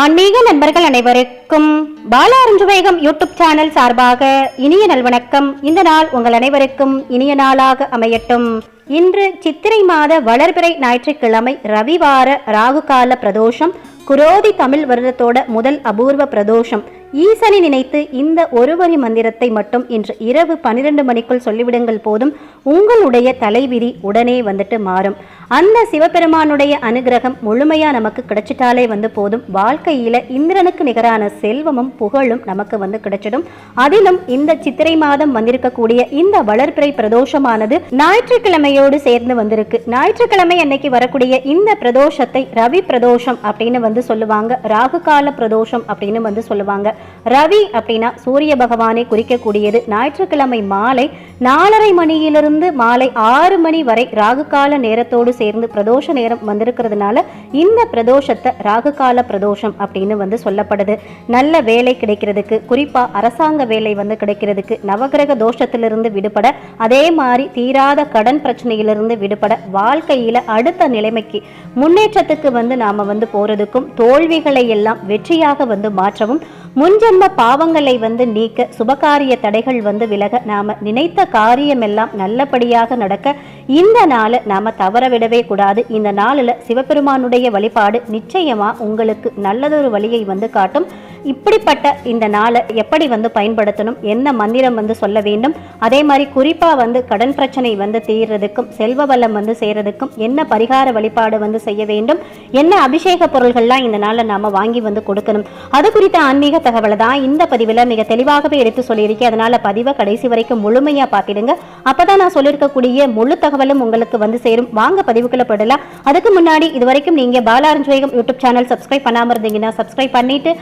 ஆன்மீக நண்பர்கள் அனைவருக்கும் பாலாரஞ்சு வேகம் யூடியூப் சேனல் சார்பாக இனிய நல்வணக்கம் இந்த நாள் உங்கள் அனைவருக்கும் இனிய நாளாக அமையட்டும். இன்று சித்திரை மாத வளர்பிறை ஞாயிற்றுக்கிழமை ரவிவார ராகுகால பிரதோஷம் குரோதி தமிழ் வருடத்தோட முதல் அபூர்வ பிரதோஷம். ஈசனை நினைத்து இந்த ஒருவரி மந்திரத்தை மட்டும் இன்று இரவு பன்னிரண்டு மணிக்குள் சொல்லிவிடுங்கள் போதும் உங்களுடைய தலைவிதி உடனே வந்துட்டு மாறும். அந்த சிவபெருமானுடைய அனுகிரகம் முழுமையா நமக்கு கிடைச்சிட்டாலே வந்து போதும். வாழ்க்கையில இந்திரனுக்கு நிகரான செல்வமும் புகழும் நமக்கு வந்து கிடைச்சிடும். அதிலும் இந்த சித்திரை மாதம் வந்திருக்கக்கூடிய இந்த வளர்பிறை பிரதோஷமானது ஞாயிற்றுக்கிழமையோடு சேர்ந்து வந்திருக்கு. ஞாயிற்றுக்கிழமை அன்னைக்கு வரக்கூடிய இந்த பிரதோஷத்தை ரவி பிரதோஷம் அப்படின்னு வந்து வந்து சொல்லுவாங்க. ராகு கால பிரதோஷம் அப்படின்னு வந்து சொல்லுவாங்க. ரவி அப்படின்னா சூரிய பகவானை குறிக்கக்கூடியது. ஞாயிற்றுக்கிழமை மாலை நாலரை மணியிலிருந்து மாலை ஆறு மணி வரை ராகு கால நேரத்தோடு சேர்ந்து பிரதோஷ நேரம் வந்திருக்கிறதுனால இந்த பிரதோஷத்தை ராகு கால பிரதோஷம் அப்படின்னு வந்து சொல்லப்படுது. நல்ல வேலை கிடைக்கிறதுக்கு குறிப்பா அரசாங்க வேலை வந்து கிடைக்கிறதுக்கு நவகிரக தோஷத்திலிருந்து விடுபட அதே மாதிரி தீராத கடன் பிரச்சனையிலிருந்து விடுபட வாழ்க்கையில அடுத்த நிலைமைக்கு முன்னேற்றத்துக்கு வந்து நாம வந்து போறதுக்கும் தோல்விகளை எல்லாம் வெற்றியாக வந்து மாற்றவும் முன்ஜென்ம பாவங்களை வந்து நீக்க சுபகாரிய தடைகள் வந்து விலக நாம நினைத்த காரியம் எல்லாம் நல்லபடியாக நடக்க இந்த நாளை நாம தவற விடவே கூடாது. இந்த நாளில் சிவபெருமானுடைய வழிபாடு நிச்சயமா உங்களுக்கு நல்லதொரு வழியை வந்து காட்டும். இப்படிப்பட்ட இந்த நாளை எப்படி வந்து பயன்படுத்தணும் என்ன மந்திரம் வந்து சொல்ல வேண்டும் அதே மாதிரி குறிப்பா வந்து கடன் பிரச்சனை வந்து தீர்றதுக்கும் செல்வ வளம் வந்து செய்யறதுக்கும் என்ன பரிகார வழிபாடு வந்து செய்ய வேண்டும் என்ன அபிஷேக பொருள்கள்லாம் இந்த நாளில் நாம வாங்கி வந்து கொடுக்கணும். அது குறித்த ஆன்மீக தகவலை தான் இந்த பதிவில் மிக தெளிவாகவே எடுத்து சொல்லியிருக்கேன். அதனால பதிவை கடைசி வரைக்கும் முழுமையா அப்போ அப்பதான் நான் சொல்லியிருக்கக்கூடிய முழு தகவலும் உங்களுக்கு வந்து சேரும். வாங்க பதிவுக்குள்ளே போடலாம் அதுக்கு முன்னாடி இது வரைக்கும் நீங்க பாலாரஞ்சோகம் யூடியூப் சேனல் சப்ஸ்கிரைப் பண்ணாம இருந்தீங்கன்னா சப்ஸ்கிரைப் பண்ணிட்டு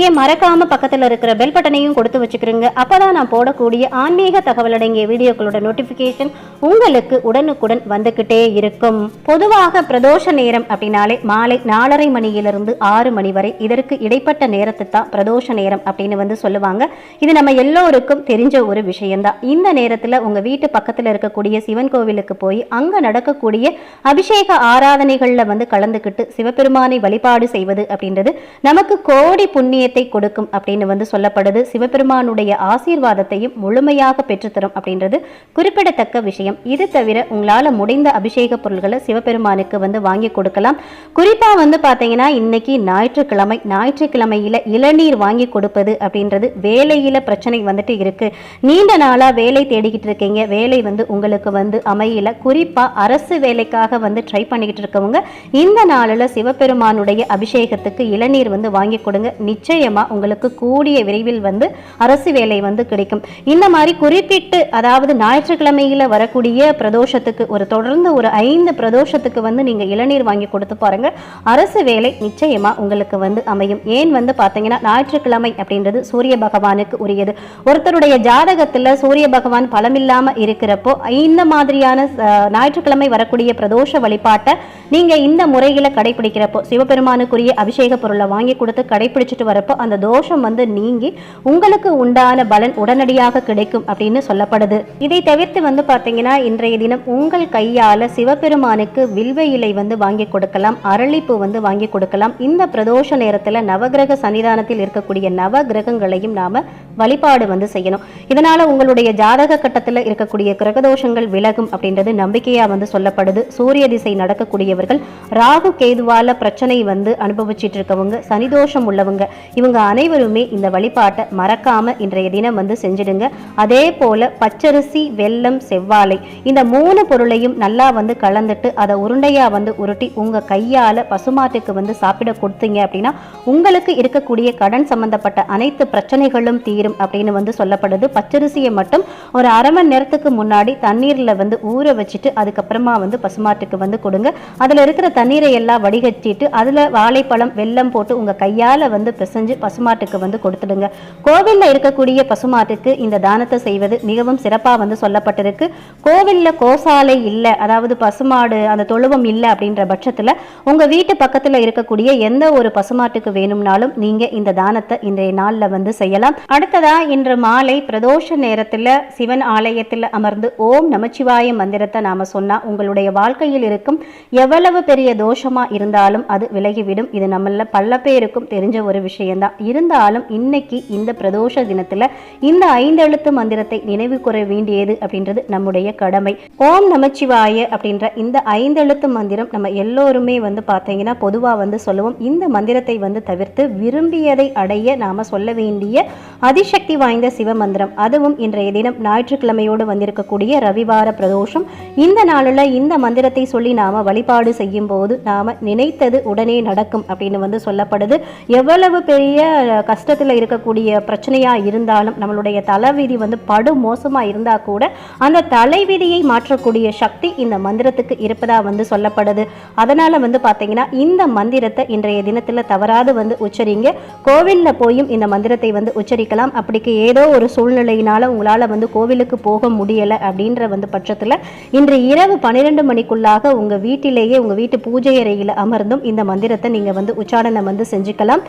அப்படியே மறக்காம பக்கத்துல இருக்கிற பெல் பட்டனையும் கொடுத்து வச்சுக்கிறீங்க. அப்பதான் நான் போடக்கூடிய ஆன்மீக தகவல் அடங்கிய வீடியோக்களோட நோட்டிபிகேஷன் உங்களுக்கு உடனுக்குடன் வந்துகிட்டே இருக்கும். பொதுவாக பிரதோஷ நேரம் அப்படின்னாலே மாலை நாலரை மணியிலிருந்து ஆறு மணி வரை இதற்கு இடைப்பட்ட நேரத்தை தான் பிரதோஷ நேரம் அப்படின்னு வந்து சொல்லுவாங்க. இது நம்ம எல்லோருக்கும் தெரிஞ்ச ஒரு விஷயம்தான். இந்த நேரத்துல உங்க வீட்டு பக்கத்துல இருக்கக்கூடிய சிவன் கோவிலுக்கு போய் அங்க நடக்கக்கூடிய அபிஷேக ஆராதனைகள்ல வந்து கலந்துக்கிட்டு சிவபெருமானை வழிபாடு செய்வது அப்படின்றது நமக்கு கோடி புண்ணிய புண்ணியத்தை கொடுக்கும் அப்படின்னு வந்து சொல்லப்படுது. சிவபெருமானுடைய ஆசீர்வாதத்தையும் முழுமையாக பெற்றுத்தரும் அப்படின்றது குறிப்பிடத்தக்க விஷயம். இது தவிர உங்களால முடிந்த அபிஷேக பொருள்களை சிவபெருமானுக்கு வந்து வாங்கி கொடுக்கலாம். குறிப்பா வந்து பார்த்தீங்கன்னா இன்னைக்கு ஞாயிற்றுக்கிழமை ஞாயிற்றுக்கிழமையில இளநீர் வாங்கி கொடுப்பது அப்படின்றது வேலையில பிரச்சனை வந்துட்டு இருக்கு. நீண்ட நாளா வேலை தேடிக்கிட்டு இருக்கீங்க. வேலை வந்து உங்களுக்கு வந்து அமையல. குறிப்பா அரசு வேலைக்காக வந்து ட்ரை பண்ணிக்கிட்டு இருக்கவங்க இந்த நாளில் சிவபெருமானுடைய அபிஷேகத்துக்கு இளநீர் வந்து வாங்கி கொடுங்க. நிச்சயம் நிச்சயமாக உங்களுக்கு கூடிய விரைவில் வந்து அரசு வேலை வந்து கிடைக்கும். இந்த மாதிரி குறிப்பிட்டு அதாவது ஞாயிற்றுக்கிழமையில் வரக்கூடிய பிரதோஷத்துக்கு ஒரு தொடர்ந்து ஒரு ஐந்து பிரதோஷத்துக்கு வந்து நீங்கள் இளநீர் வாங்கி கொடுத்து பாருங்கள் அரசு வேலை நிச்சயமாக உங்களுக்கு வந்து அமையும். ஏன் வந்து பார்த்தீங்கன்னா ஞாயிற்றுக்கிழமை அப்படின்றது சூரிய பகவானுக்கு உரியது. ஒருத்தருடைய ஜாதகத்தில் சூரிய பகவான் பலமில்லாமல் இருக்கிறப்போ இந்த மாதிரியான ஞாயிற்றுக்கிழமை வரக்கூடிய பிரதோஷ வழிபாட்டை நீங்கள் இந்த முறையில் கடைபிடிக்கிறப்போ சிவபெருமானுக்குரிய அபிஷேக பொருளை வாங்கி கொடுத்து கடைபிடிச்சிட்டு வரப்போ அந்த தோஷம் வந்து நீங்கி உங்களுக்கு உண்டான பலன் உடனடியாக கிடைக்கும் அப்படின்னு சொல்லப்படுது. இதை தவிர்த்து வந்து பார்த்தீங்கன்னா இன்றைய தினம் உங்கள் கையால் சிவபெருமானுக்கு வில்வ இலை வந்து வாங்கி கொடுக்கலாம் அரளிப்பூ வந்து வாங்கி கொடுக்கலாம். இந்த பிரதோஷ நேரத்தில் நவகிரக சன்னிதானத்தில் இருக்கக்கூடிய நவ கிரகங்களையும் நாம் வழிபாடு வந்து செய்யணும். இதனால் உங்களுடைய ஜாதக கட்டத்தில் இருக்கக்கூடிய கிரகதோஷங்கள் விலகும் அப்படின்றது நம்பிக்கையாக வந்து சொல்லப்படுது. சூரிய திசை நடக்கக்கூடியவர்கள் ராகு கேதுவால பிரச்சனை வந்து அனுபவிச்சிட்டு இருக்கவங்க சனிதோஷம் உள்ளவங்க இவங்க அனைவருமே இந்த வழிபாட்டை மறக்காம இன்றைய தினம் வந்து செஞ்சிடுங்க. அதே போல பச்சரிசி வெல்லம் செவ்வாழை இந்த மூணு பொருளையும் நல்லா வந்து கலந்துட்டு அதை உருண்டையா வந்து உருட்டி உங்க கையால பசுமாட்டுக்கு வந்து சாப்பிட கொடுத்தீங்க அப்படின்னா உங்களுக்கு இருக்கக்கூடிய கடன் சம்பந்தப்பட்ட அனைத்து பிரச்சனைகளும் தீரும் அப்படின்னு வந்து சொல்லப்படுது. பச்சரிசியை மட்டும் ஒரு அரை மணி நேரத்துக்கு முன்னாடி தண்ணீர்ல வந்து ஊற வச்சுட்டு அதுக்கப்புறமா வந்து பசுமாட்டுக்கு வந்து கொடுங்க. அதுல இருக்கிற தண்ணீரை எல்லாம் வடிகட்டிட்டு அதுல வாழைப்பழம் வெல்லம் போட்டு உங்க கையால வந்து பிசைஞ்சு செஞ்சு பசுமாட்டுக்கு வந்து கொடுத்துடுங்க. கோவிலில் இருக்கக்கூடிய பசுமாட்டுக்கு இந்த தானத்தை செய்வது மிகவும் சிறப்பா வந்து சொல்லப்பட்டிருக்கு. கோவிலில் கோசாலை இல்லை அதாவது பசுமாடு அந்த தொழுவம் இல்லை அப்படின்ற பட்சத்தில் உங்க வீட்டு பக்கத்துல இருக்கக்கூடிய எந்த ஒரு பசுமாட்டுக்கு வேணும்னாலும் நீங்கள் இந்த தானத்தை இன்றைய நாள்ல வந்து செய்யலாம். அடுத்ததா இன்று மாலை பிரதோஷ நேரத்தில் சிவன் ஆலயத்தில் அமர்ந்து ஓம் நமச்சிவாய மந்திரத்தை நாம சொன்னா உங்களுடைய வாழ்க்கையில் இருக்கும் எவ்வளவு பெரிய தோஷமா இருந்தாலும் அது விலகிவிடும். இது நம்மள பல பேருக்கும் தெரிஞ்ச ஒரு விஷயம் விஷயம்தான் இருந்தாலும் இன்னைக்கு இந்த பிரதோஷ தினத்துல இந்த ஐந்தெழுத்து மந்திரத்தை நினைவு கூற வேண்டியது அப்படின்றது நம்முடைய கடமை. ஓம் நமச்சிவாய அப்படின்ற இந்த ஐந்தெழுத்து மந்திரம் நம்ம எல்லோருமே வந்து பார்த்தீங்கன்னா பொதுவாக வந்து சொல்லுவோம். இந்த மந்திரத்தை வந்து தவிர்த்து விரும்பியதை அடைய நாம சொல்ல வேண்டிய அதிசக்தி வாய்ந்த சிவ மந்திரம் அதுவும் இன்றைய தினம் ஞாயிற்றுக்கிழமையோடு வந்திருக்கக்கூடிய ரவிவார பிரதோஷம். இந்த நாளில் இந்த மந்திரத்தை சொல்லி நாம வழிபாடு செய்யும் போது நாம நினைத்தது உடனே நடக்கும் அப்படின்னு வந்து சொல்லப்படுது. எவ்வளவு மிகப்பெரிய கஷ்டத்தில் இருக்கக்கூடிய பிரச்சனையா இருந்தாலும் நம்மளுடைய தலைவிதி வந்து படு மோசமாக இருந்தா கூட அந்த தலைவிதியை மாற்றக்கூடிய சக்தி இந்த மந்திரத்துக்கு இருப்பதாக வந்து சொல்லப்படுது. அதனால வந்து பார்த்தீங்கன்னா இந்த மந்திரத்தை இன்றைய தினத்தில் தவறாது வந்து உச்சரிங்க. கோவிலில் போயும் இந்த மந்திரத்தை வந்து உச்சரிக்கலாம். அப்படிக்கு ஏதோ ஒரு சூழ்நிலையினால் உங்களால் வந்து கோவிலுக்கு போக முடியல அப்படின்ற வந்து பட்சத்தில் இன்று இரவு பன்னிரெண்டு மணிக்குள்ளாக உங்க வீட்டிலேயே உங்க வீட்டு பூஜை அறையில் அமர்ந்தும் இந்த மந்திரத்தை நீங்க வந்து உச்சாரணம் வந்து செஞ்சுக்கலாம்.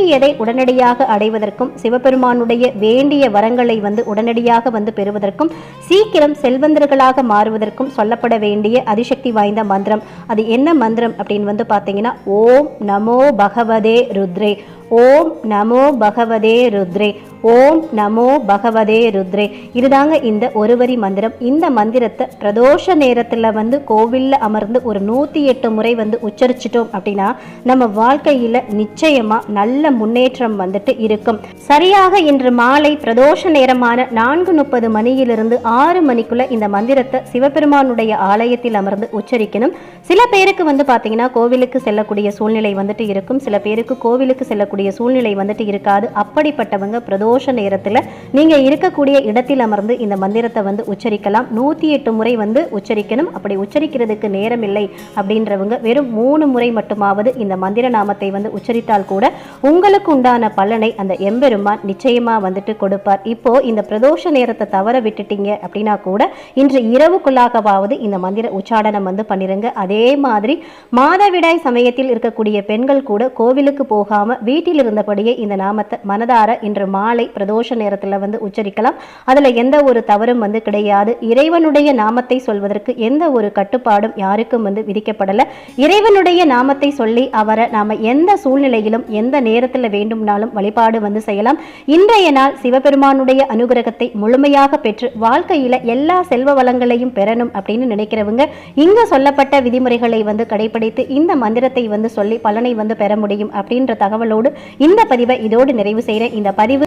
வேண்டியதை உடனடியாக அடைவதற்கும் சிவபெருமானுடைய வேண்டிய வரங்களை வந்து உடனடியாக வந்து பெறுவதற்கும் சீக்கிரம் செல்வந்தர்களாக மாறுவதற்கும் சொல்லப்பட வேண்டிய அதிசக்தி வாய்ந்த மந்திரம். அது என்ன மந்திரம் அப்படின்னு வந்து பார்த்தீங்கன்னா ஓம் நமோ பகவதே ருத்ரே. ஓம் நமோ பகவதே ருத்ரே. ஓம் நமோ பகவதே ருத்ரே. இதுதாங்க இந்த ஒரு வரி மந்திரம். இந்த மந்திரத்தை பிரதோஷ நேரத்தில் வந்து கோவிலில் அமர்ந்து ஒரு நூற்றி எட்டு முறை வந்து உச்சரிச்சிட்டோம் அப்படின்னா நம்ம வாழ்க்கையில் நிச்சயமாக நல்ல முன்னேற்றம் வந்துட்டு இருக்கும். சரியாக இன்று மாலை பிரதோஷ நேரமான நான்கு முப்பது மணியிலிருந்து ஆறு மணிக்குள்ள இந்த மந்திரத்தை சிவபெருமானுடைய ஆலயத்தில் அமர்ந்து உச்சரிக்கணும். சில பேருக்கு வந்து பார்த்தீங்கன்னா கோவிலுக்கு செல்லக்கூடிய சூழ்நிலை வந்துட்டு இருக்கும். சில பேருக்கு கோவிலுக்கு செல்லக்கூடிய சூழ்நிலை வந்துட்டு இருக்காது. அப்படிப்பட்டவங்க பிரதோஷ நேரத்தில் நீங்கள் இருக்கக்கூடிய இடத்தில் அமர்ந்து இந்த மந்திரத்தை வந்து உச்சரிக்கலாம். நூற்றி எட்டு முறை வந்து உச்சரிக்கணும். அப்படி உச்சரிக்கிறதுக்கு நேரம் இல்லை அப்படின்றவங்க வெறும் மூணு முறை மட்டுமாவது இந்த மந்திர நாமத்தை வந்து உச்சரித்தால் கூட உங்களுக்கு உண்டான பலனை அந்த எம்பெருமான் நிச்சயமாக வந்துட்டு கொடுப்பார். இப்போ இந்த பிரதோஷ நேரத்தை தவற விட்டுட்டீங்க அப்படின்னா கூட இன்று இரவுக்குள்ளாகவாவது இந்த மந்திர உச்சாடனம் வந்து பண்ணிருங்க. அதே மாதிரி மாதவிடாய் சமயத்தில் இருக்கக்கூடிய பெண்கள் கூட கோவிலுக்கு போகாமல் வீட்டில் இருந்தபடியே இந்த நாமத்தை மனதார இன்று மாலை பிரதோஷ நேரத்தில் வந்து உச்சரிக்கலாம். அதில் எந்த ஒரு தவறும் வந்து கிடையாது. இறைவனுடைய நாமத்தை சொல்வதற்கு எந்த ஒரு கட்டுப்பாடும் யாருக்கும் வந்து விதிக்கப்படலை. இறைவனுடைய நாமத்தை சொல்லி அவரை நாம் எந்த சூழ்நிலையிலும் எந்த நேரத்தில் வேண்டும்னாலும் வழிபாடு வந்து செய்யலாம். இன்றைய நாள் சிவபெருமானுடைய அனுகிரகத்தை முழுமையாக பெற்று வாழ்க்கையில் எல்லா செல்வ வளங்களையும் பெறணும் அப்படின்னு நினைக்கிறவங்க இங்கே சொல்லப்பட்ட விதிமுறைகளை வந்து கடைபிடித்து இந்த மந்திரத்தை வந்து சொல்லி பலனை வந்து பெற முடியும் அப்படின்ற தகவலோடு இந்த பதிவை இதோடு நிறைவு செய்கிறேன் இந்த பதிவு